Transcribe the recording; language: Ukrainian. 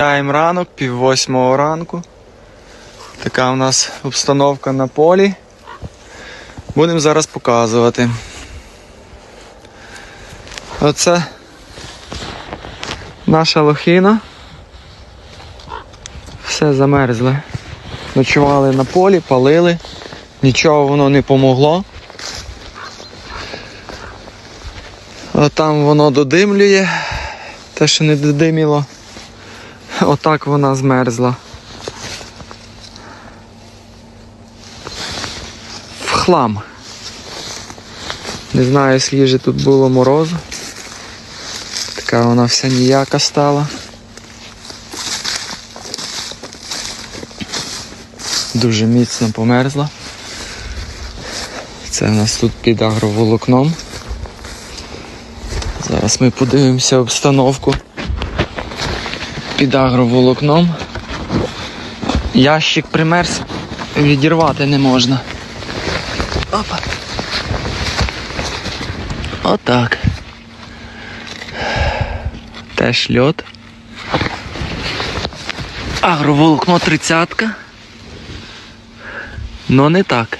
Даємо ранок, пів восьмого ранку. Така у нас обстановка на полі. Будемо зараз показувати. Оце наша лохина. Все замерзле. Ночували на полі, палили. Нічого воно не помогло. Там воно додимлює. Те, що не додиміло. Отак вона змерзла. В хлам. Не знаю, скільки тут було морозу. Така вона вся ніяка стала. Дуже міцно померзла. Це в нас тут під агроволокном. Зараз ми подивимося обстановку під агроволокном. Ящик примерз, відірвати не можна. Опа. Отак. Теж льот. Агроволокно тридцятка. Но не так.